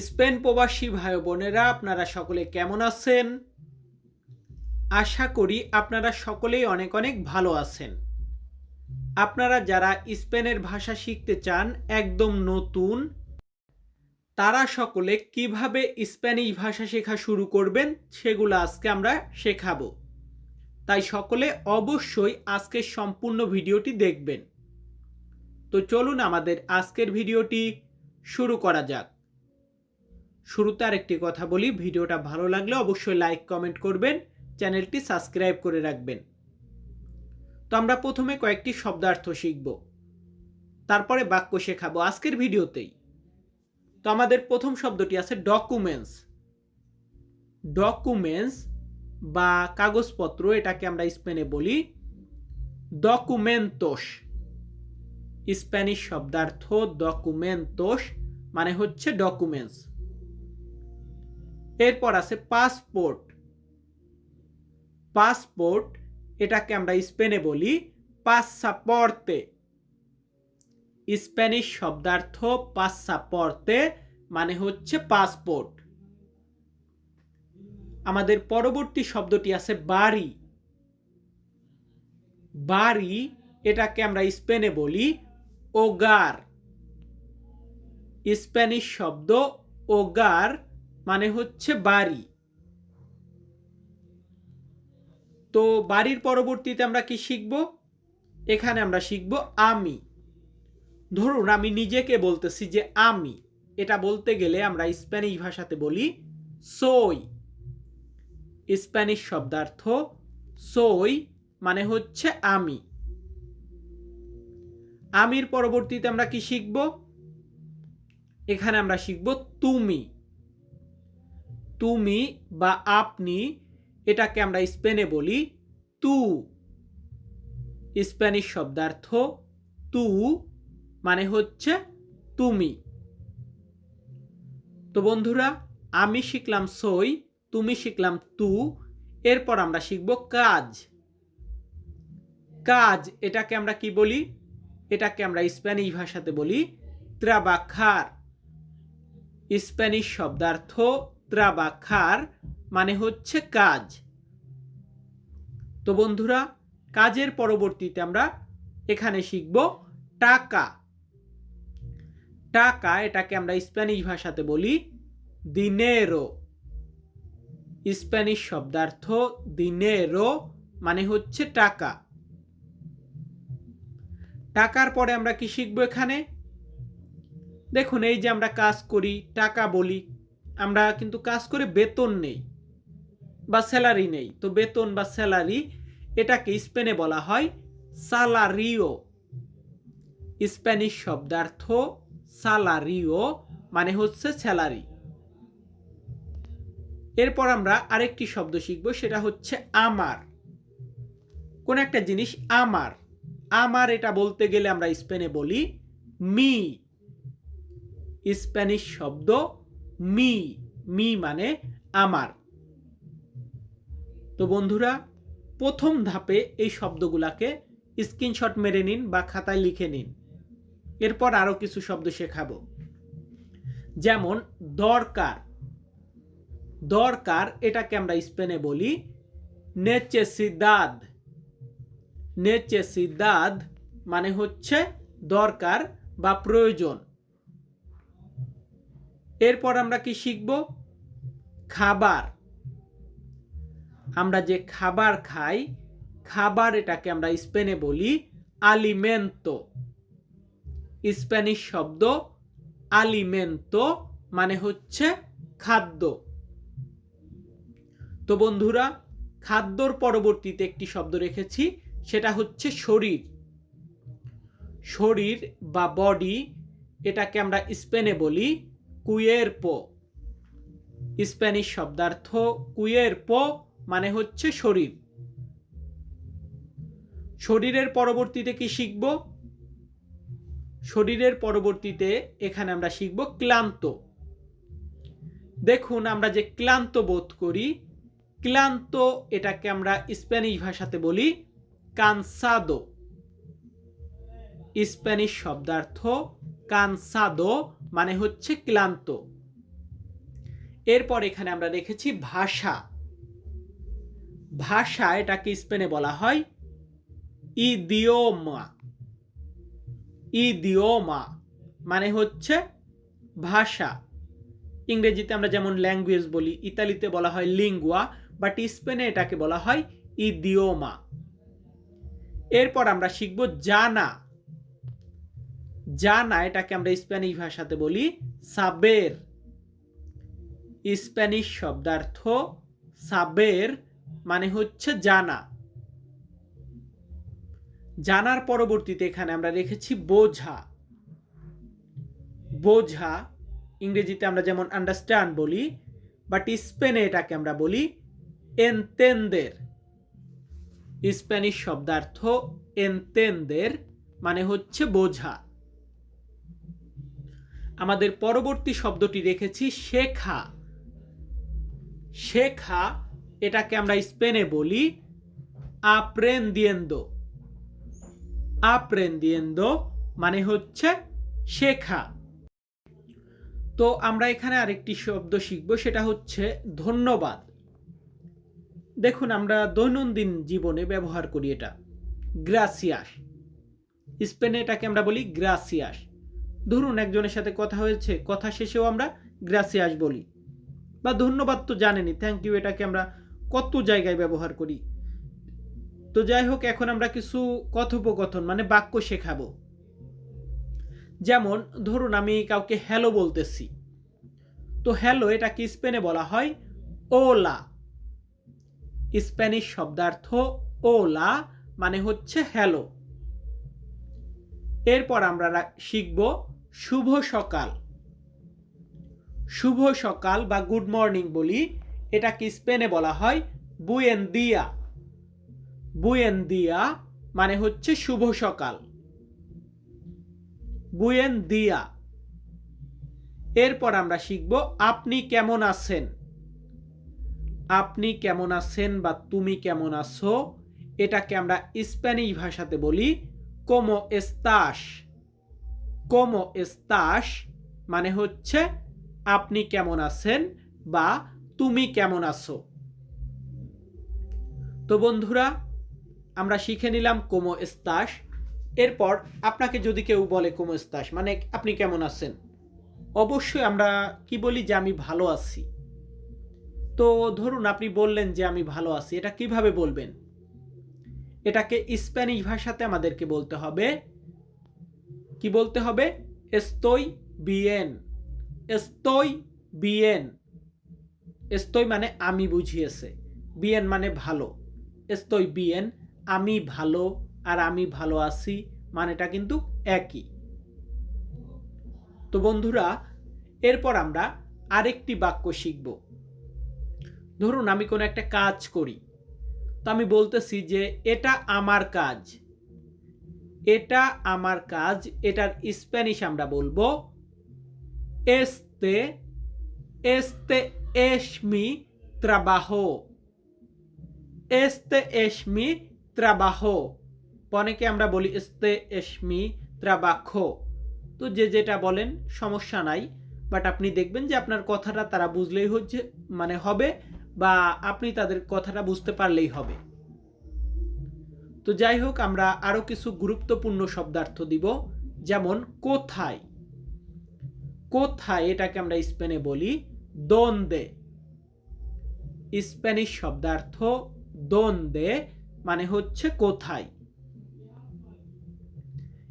Spain প্রবাসী ভাই বোনেরা, আপনারা সকলে কেমন আছেন? আশা করি আপনারা সকলেই অনেক অনেক ভালো আছেন। আপনারা যারা স্পেনের ভাষা শিখতে চান, একদম নতুন, তারা সকলে কীভাবে স্প্যানিশ ভাষা শেখা শুরু করবেন, সেগুলো আজকে আমরা শেখাবো। তাই সকলে অবশ্যই আজকের সম্পূর্ণ ভিডিওটি দেখবেন। তো চলুন আমাদের আজকের ভিডিওটি শুরু করা যাক। শুরুতে আরেকটি কথা বলি, ভিডিওটা ভালো লাগলে অবশ্যই লাইক, কমেন্ট করবেন, চ্যানেলটি সাবস্ক্রাইব করে রাখবেন। তো আমরা প্রথমে কয়েকটি শব্দার্থ শিখব। তারপরে বাক্য শেখাবো আজকের ভিডিওতেই। তো আমাদের প্রথম শব্দটি আছে ডকুমেন্টস ডকুমেন্টস বা কাগজপত্র, এটাকে আমরা স্পেনে বলি ডকুমেন্টোস স্প্যানিশ শব্দার্থ ডকুমেন্টোস মানে হচ্ছে ডকুমেন্টস এরপর আছে পাসপোর্ট পাসপোর্ট এটাকে আমরা স্পেনে বলি পাসাপর্তে স্প্যানিশ শব্দার্থ পাসাপর্তে মানে হচ্ছে পাসপোর্ট আমাদের পরবর্তী শব্দটি আছে বাড়ি. বাড়ি, এটাকে আমরা স্পেনে বলি ওগার স্প্যানিশ শব্দ ওগার মানে হচ্ছে বাড়ি। তো বাড়ির পরবর্তীতে আমরা কি শিখব? এখানে আমরা শিখব আমি। ধরুন আমি নিজেকে বলতেছি যে আমি। এটা বলতে গেলে আমরা স্প্যানিশ ভাষাতে বলি সই। স্প্যানিশ শব্দার্থ সই মানে হচ্ছে আমি। আমির পরবর্তীতে আমরা কি শিখব? এখানে আমরা শিখব তুমি। তুমি বা আপনি, এটাকে আমরা স্পেনে বলি তু। স্প্যানিশ শব্দার্থ তু মানে হচ্ছে তুমি। তো বন্ধুরা, আমি শিখলাম সই, তুমি শিখলাম তু, এরপর আমরা শিখব কাজ। কাজ, এটাকে আমরা কি বলি? এটাকে আমরা স্প্যানিশ ভাষাতে বলি ত্রাবাখার স্প্যানিশ শব্দার্থ ত্রাবাখার মানে হচ্ছে কাজ। তো বন্ধুরা, কাজের পরবর্তীতে আমরা এখানে শিখব টাকা। টাকা এটাকে আমরা স্প্যানিশ ভাষাতে বলি দিনেরো স্প্যানিশ শব্দার্থ দিনেরো মানে হচ্ছে টাকা। টাকার পরে আমরা কি শিখব এখানে? দেখুন, এই যে আমরা কাজ করি, টাকা বলি আমরা কিন্তু কাজ করে বেতন নেই বা স্যালারি নেই। তো বেতন বা স্যালারি এটাকে স্পেনে বলা হয় সালারিও। স্প্যানিশ শব্দার্থ সালারিও মানে হচ্ছে স্যালারি। এরপর আমরা আরেকটি শব্দ শিখব, সেটা হচ্ছে আমার। কোন একটা জিনিস আমার। আমার এটা বলতে গেলে আমরা স্পেনে বলি মি। স্প্যানিশ শব্দ মি মি মানে আমার। তো বন্ধুরা, প্রথম ধাপে এই শব্দগুলাকে স্ক্রিনশট মেরে নিন বা খাতায় লিখে নিন। এরপর আরও কিছু শব্দ শেখাবো। যেমন, দরকার। দরকার, এটাকে আমরা স্পেনে বলি নেচেসিদাদ। নেচেসিদাদ মানে হচ্ছে দরকার বা প্রয়োজন। এরপর আমরা কি শিখব? খাবার। আমরা যে খাবার খাই, খাবার এটাকে আমরা স্পেনে বলি আলিমেন্তো স্প্যানিশ শব্দ আলিমেন্তো মানে হচ্ছে খাদ্য। তো বন্ধুরা, খাদ্যর পরবর্তীতে একটি শব্দ রেখেছি, সেটা হচ্ছে শরীর। শরীর বা বডি এটাকে আমরা স্পেনে বলি কুয়েরপো স্প্যানিশ শব্দার্থ কুয়েরপো মানে হচ্ছে শরীর। শরীরের পরবর্তীতে কি শিখব? শরীরের পরবর্তীতে এখানে আমরা শিখব ক্লান্ত। দেখুন, আমরা যে ক্লান্ত বোধ করি, ক্লান্ত এটাকে আমরা স্প্যানিশ ভাষাতে বলি কানসাদো স্প্যানিশ শব্দার্থ কানসাদো মানে হচ্ছে ক্লান্ত। এরপর এখানে আমরা রেখেছি ভাষা। ভাষা এটাকে স্পেনে বলা হয় ইদিওমা। ইদিওমা মানে হচ্ছে ভাষা। ইংরেজিতে আমরা যেমন ল্যাঙ্গুয়েজ বলি, ইতালিতে বলা হয় লিঙ্গুয়া, বাট স্পেনে এটাকে বলা হয় ইদিওমা। এরপর আমরা শিখব জানা। জানা এটাকে আমরা স্প্যানিশ ভাষাতে বলি সাবের। স্প্যানিশ শব্দার্থ সাবের মানে হচ্ছে জানা। জানার পরবর্তীতে এখানে আমরা রেখেছি বোঝা। বোঝা, ইংরেজিতে আমরা যেমন আন্ডারস্ট্যান্ড বলি বাট স্পেনে এটাকে আমরা বলি এনতেন্দের স্প্যানিশ শব্দার্থ এনতেন্দের মানে হচ্ছে বোঝা। আমাদের পরবর্তী শব্দটি রেখেছি শেখা। শেখা, এটাকে আমরা স্পেনে বলি আপরেন্দিয়েন্দো আপরেন্দিয়েন্দো মানে হচ্ছে শেখা। তো আমরা এখানে আরেকটি শব্দ শিখব, সেটা হচ্ছে ধন্যবাদ। দেখুন, আমরা দৈনন্দিন জীবনে ব্যবহার করি এটা। গ্রাসিয়াস। স্পেনে এটাকে আমরা বলি গ্রাসিয়াস। ধরুন একজনের সাথে কথা হয়েছে, কথা শেষেও আমরা গ্রাসিয়াস বলি। বা ধন্যবাদ তো জানেনি থ্যাংক ইউ এটাকে আমরা কত জায়গায় ব্যবহার করি। তো যাই হোক, এখন আমরা কিছু কথোপকথন মানে বাক্য শেখাবো। যেমন, ধরুন আমি কাউকে হ্যালো বলতেছি। তো হ্যালো এটাকে স্পেনে বলা হয় ওলা স্প্যানিশ শব্দার্থ ওলা মানে হচ্ছে হ্যালো এরপর আমরা শিখব শুভ সকাল। শুভ সকাল বা গুড মর্নিং বলি, এটাকে স্পেনে বলা হয় বুয়েন দিয়া। বুয়েন দিয়া মানে হচ্ছে শুভ সকাল। বুয়েন দিয়া। এরপর আমরা শিখব আপনি কেমন আছেন? আপনি কেমন আছেন বা তুমি কেমন আছো? এটাকে আমরা স্প্যানিশ ভাষাতে বলি কোমো এস্তাস কোমো এস্তাস মানে হচ্ছে, আপনি কেমন আছেন বা তুমি কেমন আছো? তো বন্ধুরা, আমরা শিখে নিলাম কোমো এস্তাস এরপর আপনাকে যদি কেউ বলে কোমো এস্তাস মানে আপনি কেমন আছেন? অবশ্যই আমরা কি বলি যে আমি ভালো আছি। তো ধরুন আপনি বললেন যে আমি ভালো আছি, এটা কীভাবে বলবেন? এটাকে স্প্যানিশ ভাষাতে আমাদেরকে বলতে হবে কি বলতে হবে? এস্তই বিয়েন। এস্তই বিয়েন। এস্তই মানে আমি বুঝিয়েছে। বিয়েন মানে ভালো। এস্তই বিয়েন, আমি ভালো আর আমি ভালো আছি মানেটা কিন্তু একই। তো বন্ধুরা, এরপর আমরা আরেকটি বাক্য শিখব। ধরুন আমি কোনো একটা কাজ করি। তো আমি বলতেছি যে, এটা আমার কাজ। এটা আমার কাজ, এটার স্প্যানিশ আমরা বলব এস্তে এস্তে এসমি ত্রাবাহ এস্তে এসমি ত্রাবাহ অনেকে আমরা বলি এস্তে এসমি ত্রাবাখো তো যে যেটা বলেন, সমস্যা নাই। বাট আপনি দেখবেন যে আপনার কথাটা তারা বুঝলেই হচ্ছে মানে হবে, বা আপনি তাদের কথাটা বুঝতে পারলেই হবে। তো যাই হোক, আমরা আরও কিছু গুরুত্বপূর্ণ শব্দার্থ দিব, যেমন কোথায়। কোথায় এটাকে আমরা স্পেনে বলি দোন্দে। স্প্যানিশ শব্দার্থ দোন্দে মানে হচ্ছে কোথায়।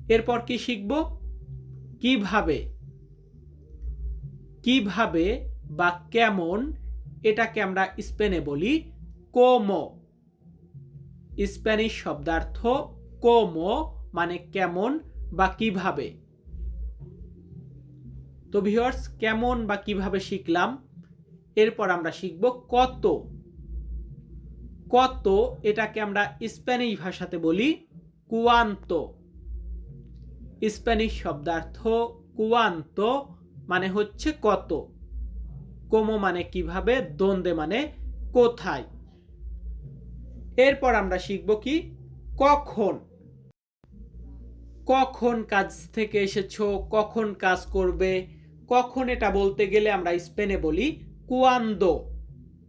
এরপর কি শিখব? কীভাবে? কীভাবে বা কেমন এটাকে আমরা স্পেনে বলি কোমো। স্প্যানিশ শব্দার্থ কোমো মানে কেমন বা কীভাবে? তো ভিউয়ার্স কেমন বা কীভাবে শিখলাম? এরপর আমরা শিখব কত। কত এটাকে আমরা স্প্যানিশ ভাষাতে বলি কুয়ান্ত স্প্যানিশ শব্দার্থ কুয়ান্ত মানে হচ্ছে কত। কোমো মানে কীভাবে দ্বন্দ্বে মানে কোথায়। এরপর আমরা শিখব কি? কখন? কখন কাজ থেকে এসেছ? কখন কাজ করবে? কখন এটা বলতে গেলে আমরা স্পেনে বলি কুয়ান্দো।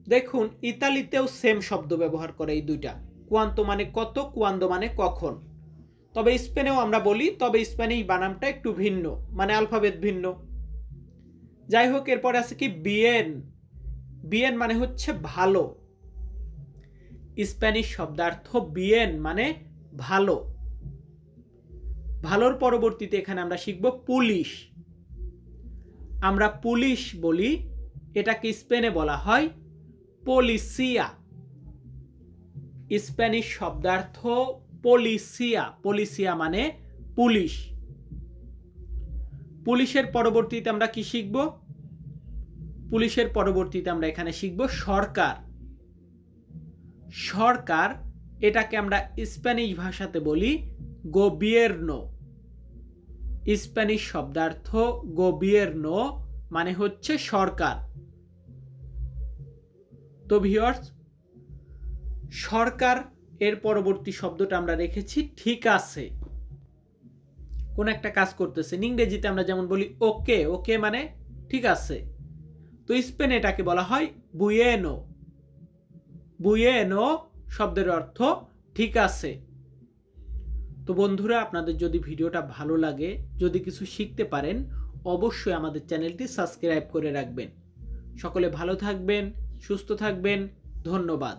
দেখুন, ইতালিতেও সেম শব্দ ব্যবহার করে এই দুইটা। কুয়ান্ত মানে কত, কুয়ান্দো মানে কখন? তবে স্পেনেও আমরা বলি, তবে স্পেনে এই বানামটা একটু ভিন্ন মানে আলফাবেট ভিন্ন। যাই হোক, এরপরে আছে কি বিএন বিএন মানে হচ্ছে ভালো। স্প্যানিশ শব্দার্থ বিয়েন মানে ভালো। ভালোর পরবর্তীতে এখানে আমরা শিখব পুলিশ। আমরা পুলিশ বলি, এটাকে স্পেনে বলা হয় পলিসিয়া। স্প্যানিশ শব্দার্থ পলিসিয়া পলিসিয়া মানে পুলিশ। পুলিশের পরবর্তীতে আমরা কি শিখব? পুলিশের পরবর্তীতে আমরা এখানে শিখব সরকার। সরকার, এটাকে আমরা স্প্যানিশ ভাষাতে বলি গোবিয়ের্নো। স্প্যানিশ শব্দার্থ গোবিয়ের্নো মানে হচ্ছে সরকার। তো ভিওর্স সরকার এর পরবর্তী শব্দটা আমরা রেখেছি ঠিক আছে। কোন একটা কাজ করতেছেন, ইংরেজিতে আমরা যেমন বলি ওকে ওকে মানে ঠিক আছে। তো স্পেন এটাকে বলা হয় বুয়েনো। বুয়েনো শব্দের অর্থ ঠিক আছে। তো বন্ধুরা, আপনাদের যদি ভিডিওটা ভালো লাগে, যদি কিছু শিখতে পারেন, অবশ্যই আমাদের চ্যানেলটি সাবস্ক্রাইব করে রাখবেন। সকলে ভালো থাকবেন, সুস্থ থাকবেন, ধন্যবাদ।